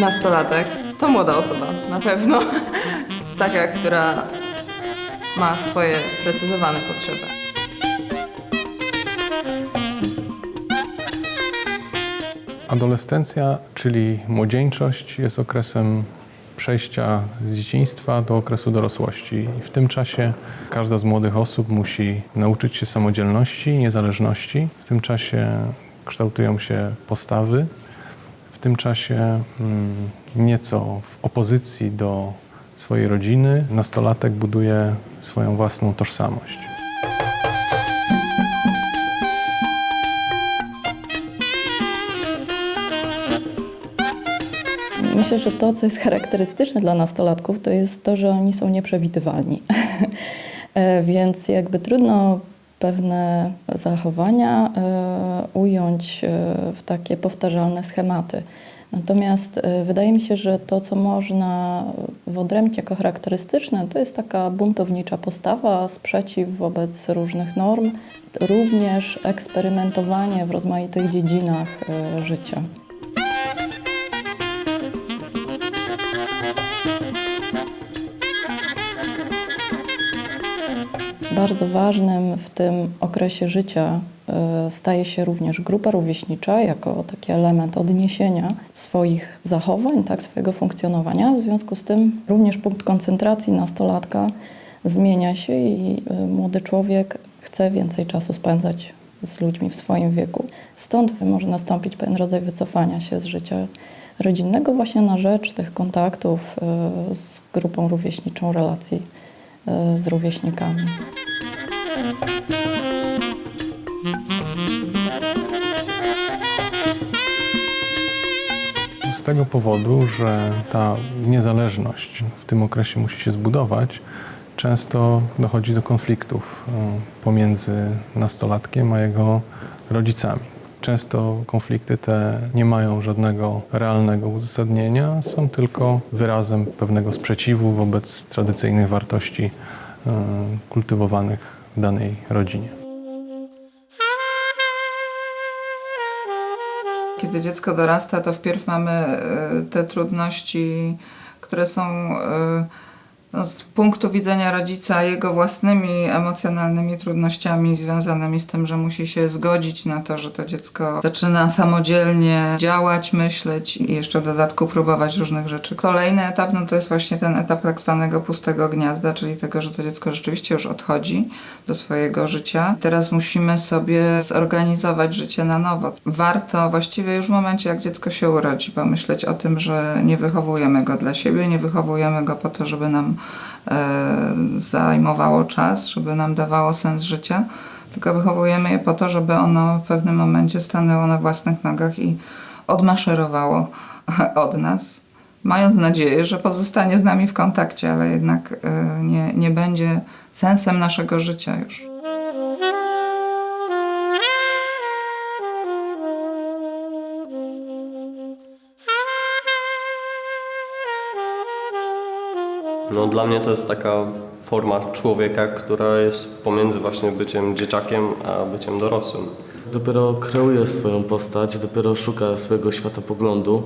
Nastolatek to młoda osoba, na pewno. Taka, która ma swoje sprecyzowane potrzeby. Adolescencja, czyli młodzieńczość, jest okresem przejścia z dzieciństwa do okresu dorosłości. I w tym czasie każda z młodych osób musi nauczyć się samodzielności, niezależności. W tym czasie kształtują się postawy. W tym czasie mm, nieco w opozycji do swojej rodziny nastolatek buduje swoją własną tożsamość. Myślę, że to, co jest charakterystyczne dla nastolatków, to jest to, że oni są nieprzewidywalni. E, Więc jakby trudno pewne zachowania e, ująć e, w takie powtarzalne schematy. Natomiast wydaje mi się, że to, co można w odrębcie jako charakterystyczne, to jest taka buntownicza postawa, sprzeciw wobec różnych norm, również eksperymentowanie w rozmaitych dziedzinach życia. Bardzo ważnym w tym okresie życia e, staje się również grupa rówieśnicza jako taki element odniesienia swoich zachowań, tak, swojego funkcjonowania. W związku z tym również punkt koncentracji nastolatka zmienia się i e, młody człowiek chce więcej czasu spędzać z ludźmi w swoim wieku. Stąd może nastąpić pewien rodzaj wycofania się z życia rodzinnego właśnie na rzecz tych kontaktów e, z grupą rówieśniczą, relacji z rówieśnikami. Z tego powodu, że ta niezależność w tym okresie musi się zbudować, często dochodzi do konfliktów y, pomiędzy nastolatkiem a jego rodzicami. Często konflikty te nie mają żadnego realnego uzasadnienia, są tylko wyrazem pewnego sprzeciwu wobec tradycyjnych wartości y, kultywowanych danej rodzinie. Kiedy dziecko dorasta, to wpierw mamy e, te trudności, które są e, no, z punktu widzenia rodzica jego własnymi emocjonalnymi trudnościami związanymi z tym, że musi się zgodzić na to, że to dziecko zaczyna samodzielnie działać, myśleć i jeszcze w dodatku próbować różnych rzeczy. Kolejny etap no to jest właśnie ten etap tak zwanego pustego gniazda, czyli tego, że to dziecko rzeczywiście już odchodzi do swojego życia. Teraz musimy sobie zorganizować życie na nowo. Warto właściwie już w momencie, jak dziecko się urodzi, pomyśleć o tym, że nie wychowujemy go dla siebie, nie wychowujemy go po to, żeby nam zajmowało czas, żeby nam dawało sens życia, tylko wychowujemy je po to, żeby ono w pewnym momencie stanęło na własnych nogach i odmaszerowało od nas, mając nadzieję, że pozostanie z nami w kontakcie, ale jednak e, nie, nie będzie sensem naszego życia już. No dla mnie to jest taka forma człowieka, która jest pomiędzy właśnie byciem dzieciakiem a byciem dorosłym. Dopiero kreuje swoją postać, dopiero szuka swojego światopoglądu,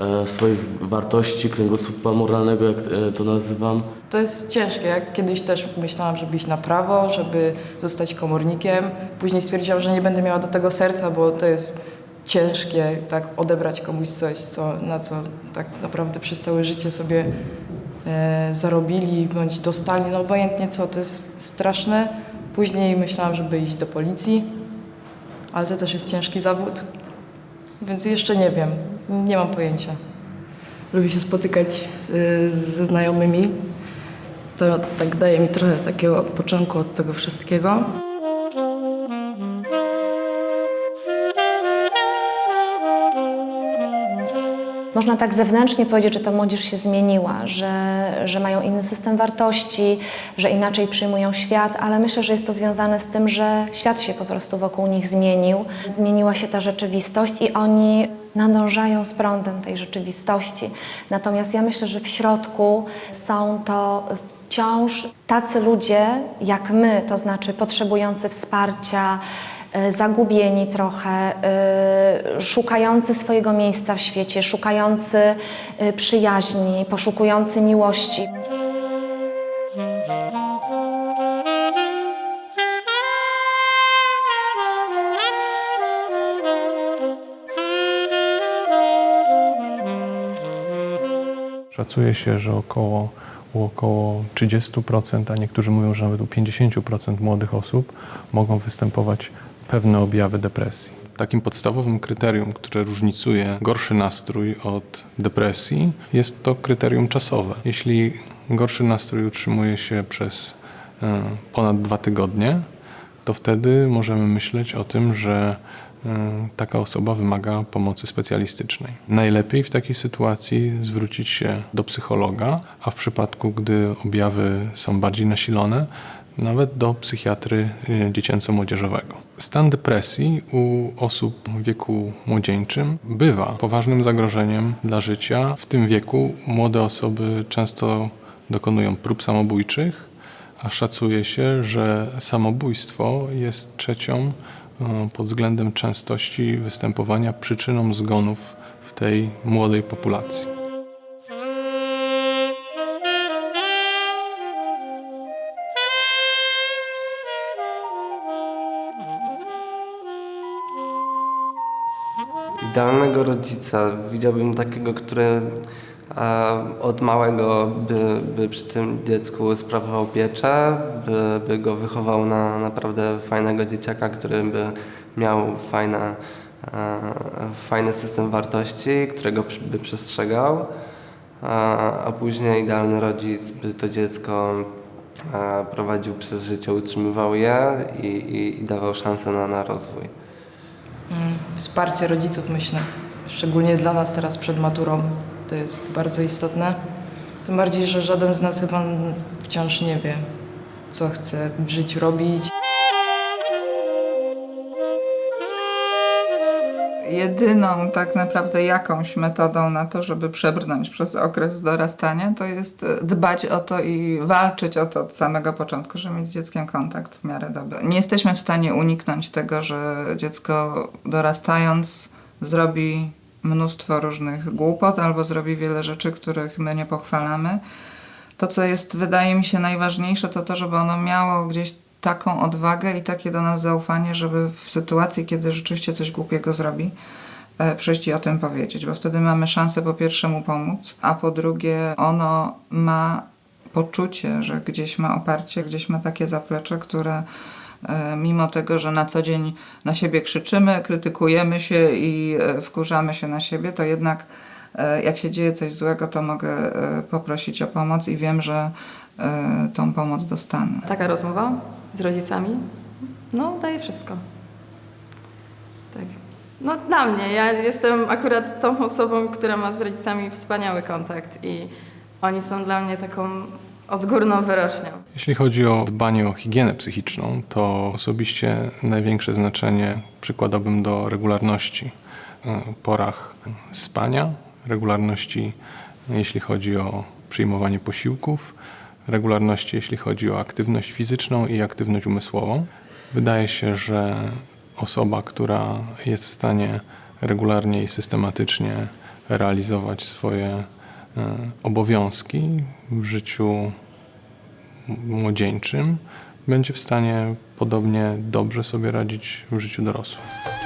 e, swoich wartości, kręgosłupa moralnego, jak e, to nazywam. To jest ciężkie. Ja kiedyś też myślałam, żeby iść na prawo, żeby zostać komornikiem. Później stwierdziłam, że nie będę miała do tego serca, bo to jest ciężkie, tak odebrać komuś coś, co, na co tak naprawdę przez całe życie sobie zarobili bądź dostali, no obojętnie co, to jest straszne. Później myślałam, żeby iść do policji, ale to też jest ciężki zawód, więc jeszcze nie wiem, nie mam pojęcia. lubię się spotykać y, ze znajomymi. To tak daje mi trochę takiego odpoczynku od tego wszystkiego. Można tak zewnętrznie powiedzieć, że ta młodzież się zmieniła, że, że mają inny system wartości, że inaczej przyjmują świat, ale myślę, że jest to związane z tym, że świat się po prostu wokół nich zmienił. Zmieniła się ta rzeczywistość i oni nadążają z prądem tej rzeczywistości. Natomiast ja myślę, że w środku są to wciąż tacy ludzie jak my, to znaczy potrzebujący wsparcia, zagubieni trochę, e, szukający swojego miejsca w świecie, szukający e, przyjaźni, poszukujący miłości. Szacuje się, że około, u około 30%, a niektórzy mówią, że nawet u 50% młodych osób mogą występować pewne objawy depresji. Takim podstawowym kryterium, które różnicuje gorszy nastrój od depresji, jest to kryterium czasowe. Jeśli gorszy nastrój utrzymuje się przez e, ponad dwa tygodnie, to wtedy możemy myśleć o tym, że y, taka osoba wymaga pomocy specjalistycznej. Najlepiej w takiej sytuacji zwrócić się do psychologa, a w przypadku, gdy objawy są bardziej nasilone, nawet do psychiatry y, dziecięco-młodzieżowego. Stan depresji u osób w wieku młodzieńczym bywa poważnym zagrożeniem dla życia. W tym wieku młode osoby często dokonują prób samobójczych, a szacuje się, że samobójstwo jest trzecią e, pod względem częstości występowania przyczyną zgonów w tej młodej populacji. Idealnego rodzica widziałbym takiego, który e, od małego by, by przy tym dziecku sprawował pieczę, by, by go wychował na naprawdę fajnego dzieciaka, który by miał fajne, e, fajny system wartości, którego by przestrzegał, a, a później idealny rodzic by to dziecko e, prowadził przez życie, utrzymywał je i, i, i dawał szansę na, na rozwój. Wsparcie rodziców, myślę. Szczególnie dla nas teraz przed maturą. To jest bardzo istotne. Tym bardziej, że żaden z nas chyba wciąż nie wie, co chce w życiu robić. Jedyną tak naprawdę jakąś metodą na to, żeby przebrnąć przez okres dorastania, to jest e, dbać o to i walczyć o to od samego początku, żeby mieć z dzieckiem kontakt w miarę dobry. Nie jesteśmy w stanie uniknąć tego, że dziecko dorastając zrobi mnóstwo różnych głupot albo zrobi wiele rzeczy, których my nie pochwalamy. To, co jest, wydaje mi się, najważniejsze, to to, żeby ono miało gdzieś taką odwagę i takie do nas zaufanie, żeby w sytuacji, kiedy rzeczywiście coś głupiego zrobi, e, przyjść i o tym powiedzieć, bo wtedy mamy szansę po pierwsze mu pomóc, a po drugie ono ma poczucie, że gdzieś ma oparcie, gdzieś ma takie zaplecze, które e, mimo tego, że na co dzień na siebie krzyczymy, krytykujemy się i e, wkurzamy się na siebie, to jednak jak się dzieje coś złego, to mogę poprosić o pomoc i wiem, że tą pomoc dostanę. Taka rozmowa z rodzicami, no daje wszystko. Tak. No dla mnie, ja jestem akurat tą osobą, która ma z rodzicami wspaniały kontakt i oni są dla mnie taką odgórną wyrocznią. Jeśli chodzi o dbanie o higienę psychiczną, to osobiście największe znaczenie przykładałbym do regularności e, porach spania, regularności jeśli chodzi o przyjmowanie posiłków, regularności jeśli chodzi o aktywność fizyczną i aktywność umysłową. Wydaje się, że osoba, która jest w stanie regularnie i systematycznie realizować swoje e, obowiązki w życiu młodzieńczym, będzie w stanie podobnie dobrze sobie radzić w życiu dorosłym.